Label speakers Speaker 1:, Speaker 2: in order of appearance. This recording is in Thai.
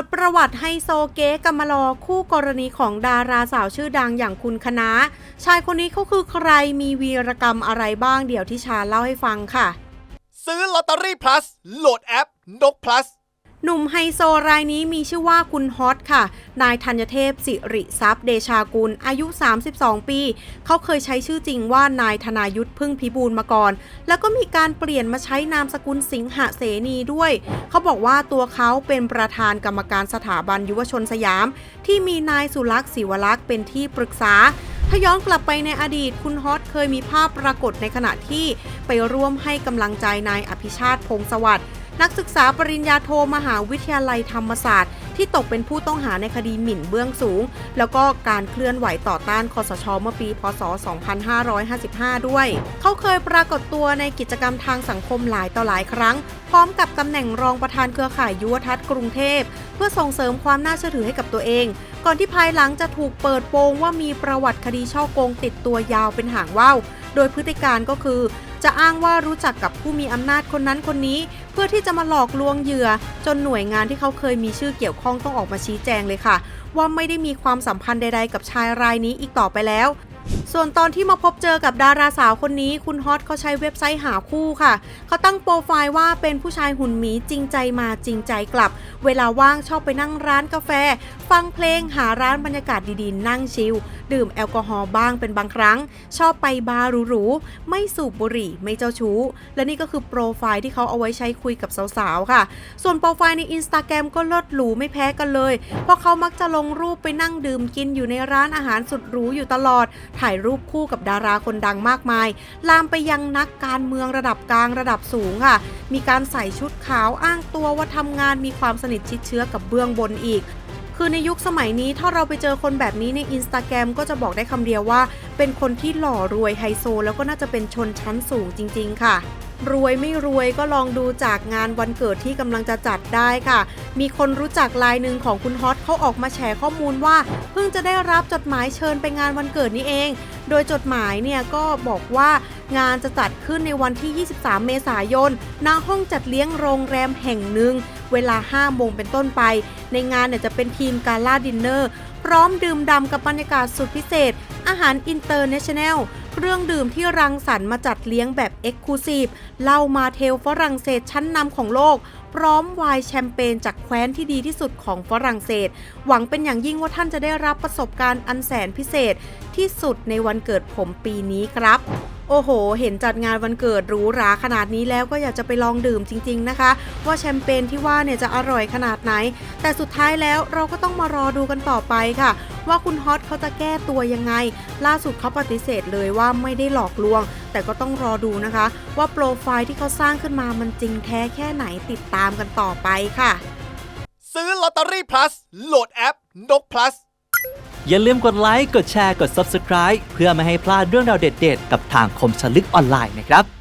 Speaker 1: ดประวัติไฮโซเก๊กัมลอคู่กรณีของดาราสาวชื่อดังอย่างคุณคณะ ชายคนนี้เขาคือใครมีวีรกรรมอะไรบ้างเดี๋ยวที่ชาเล่าให้ฟังค่ะ
Speaker 2: ซื้อลอตเตอรี่ plus โหลดแอปนก plus
Speaker 1: โซรายนี้มีชื่อว่าคุณฮอตค่ะ นายธัญเทพสิริทรัพย์เดชากุล อายุ 32 ปี เขาเคยใช้ชื่อจริงว่านายธนายุทธพึ่งพิบูลมาก่อน แล้วก็มีการเปลี่ยนมาใช้นามสกุลสิงหเสนีด้วย เขาบอกว่าตัวเขาเป็นประธานกรรมการสถาบันยุวชนสยาม ที่มีนายสุลักษ์ศิวลักษ์เป็นที่ปรึกษาถ้าย้อนกลับไปในอดีตคุณฮอตเคยมีภาพปรากฏในขณะที่ไปร่วมให้กำลังใจนายอภิชาติพงศ์สวัสดิ์ นักศึกษาปริญญาโทมหาวิทยาลัยธรรมศาสตร์ ที่ตกเป็นผู้ต้องหาในคดีหมิ่นเบื้องสูง แล้วก็การเคลื่อนไหวต่อต้านคอสชเมื่อปี พศ 2555 ด้วย เขาเคยปรากฏตัวในกิจกรรมทางสังคมหลายต่อหลายครั้ง พร้อมกับตำแหน่งรองประธานเครือข่ายยุวทัศน์กรุงเทพ เพื่อส่งเสริมความน่าเชื่อถือให้กับตัวเอง ก่อนที่ภายหลังจะถูกเปิดโปงว่ามีประวัติคดีช่อโกงติดตัวยาวเป็นหางว่าวโดยพฤติการก็คือ จะอ้างว่ารู้จักกับผู้มีอำนาจคนนั้นคนนี้ เพื่อที่จะมาหลอกลวงเหยื่อ จนหน่วยงานที่เขาเคยมีชื่อเกี่ยวข้องต้องออกมาชี้แจงเลยค่ะ ว่าไม่ได้มีความสัมพันธ์ใด ๆ กับชายรายนี้อีกต่อไปแล้ว ส่วนตอนที่มาพบเจอกับดาราสาวคนนี้คุณฮอตเขาใช้เว็บไซต์หาคู่ค่ะ เขาตั้งโปรไฟล์ว่าเป็นผู้ชายหุ่นหมีจริงใจมาจริงใจกลับ เวลาว่างชอบไปนั่งร้านกาแฟ ฟังเพลงหาร้านบรรยากาศดีๆ นั่งชิลดื่มแอลกอฮอล์บ้างเป็นบางครั้ง ชอบไปบาร์หรูๆไม่สูบบุหรี่ไม่เจ้าชู้ และนี่ก็คือโปรไฟล์ที่เขาเอาไว้ใช้คุยกับสาวๆค่ะ ส่วนโปรไฟล์ในอินสตาแกรมก็เลิศหรูไม่แพ้กันเลย เพราะเขามักจะลงรูปไปนั่งดื่มกินอยู่ในร้านอาหารสุดหรูอยู่ตลอดถ่ายรูปคู่กับดาราคนดังมากมาย ลามไปยังนักการเมืองระดับกลางระดับสูงค่ะ มีการใส่ชุดขาวอ้างตัวว่าทำงานมีความสนิทชิดเชื้อกับเบื้องบนอีกคือในยุคสมัยนี้ถ้าเราไปเจอคนแบบนี้ในอินสตาแกรมก็จะบอกได้คำเดียวว่า เป็นคนที่หล่อรวยไฮโซ แล้วก็น่าจะเป็นชนชั้นสูงจริง ๆ ค่ะ รวยไม่รวยก็ลองดูจากงานวันเกิดที่กำลังจะจัดได้ค่ะ มีคนรู้จักลายหนึ่งของคุณฮอตเขาออกมาแชร์ข้อมูลว่า เพิ่งจะได้รับจดหมายเชิญไปงานวันเกิดนี้เอง โดยจดหมายเนี่ยก็บอกว่างานจะจัดขึ้นในวันที่ 23 เมษายน ณ ห้องจัดเลี้ยงโรงแรมแห่งหนึ่ง เวลา 5 โมงเป็นต้นไป ในงานเนี่ยจะเป็นทีมกาล่าดินเนอร์ พร้อมดื่มด่ำกับบรรยากาศสุดพิเศษ อาหารอินเตอร์เนชั่นแนล รื่องดื่มที่รังสรรค์มาจัดเลี้ยงแบบเอ็กซ์คลูซีฟเหล้ามาเทลฝรั่งเศสชั้นนำของโลก พร้อมไวน์แชมเปญจากแคว้นที่ดีที่สุดของฝรั่งเศส หวังเป็นอย่างยิ่งว่าท่านจะได้รับประสบการณ์อันแสนพิเศษที่สุดในวันเกิดผมปีนี้ครับโอ้โห เห็นจัดงานวันเกิดหรูหราขนาดนี้แล้วก็อยากจะไปลองดื่มจริง ๆนะคะ ว่าแชมเปญที่ว่าเนี่ยจะอร่อยขนาดไหน แต่สุดท้ายแล้วเราก็ต้องมารอดูกันต่อไปค่ะว่าคุณฮอตเขาจะแก้ตัวยังไง ล่าสุดเขาปฏิเสธเลยว่าไม่ได้หลอกลวง แต่ก็ต้องรอดูนะคะ ว่าโปรไฟล์ที่เขาสร้างขึ้นมามันจริงแท้แค่ไหนติดตามกันต่อไปค่ะ
Speaker 2: ซื้อลอตเตอรี่ plus โหลดแอปนก plus
Speaker 3: อย่าลืมกดไลค์ กดแชร์ กด Subscribe เพื่อไม่ให้พลาดเรื่องราวเด็ด ๆ กับทางคมชลึกออนไลน์นะครับ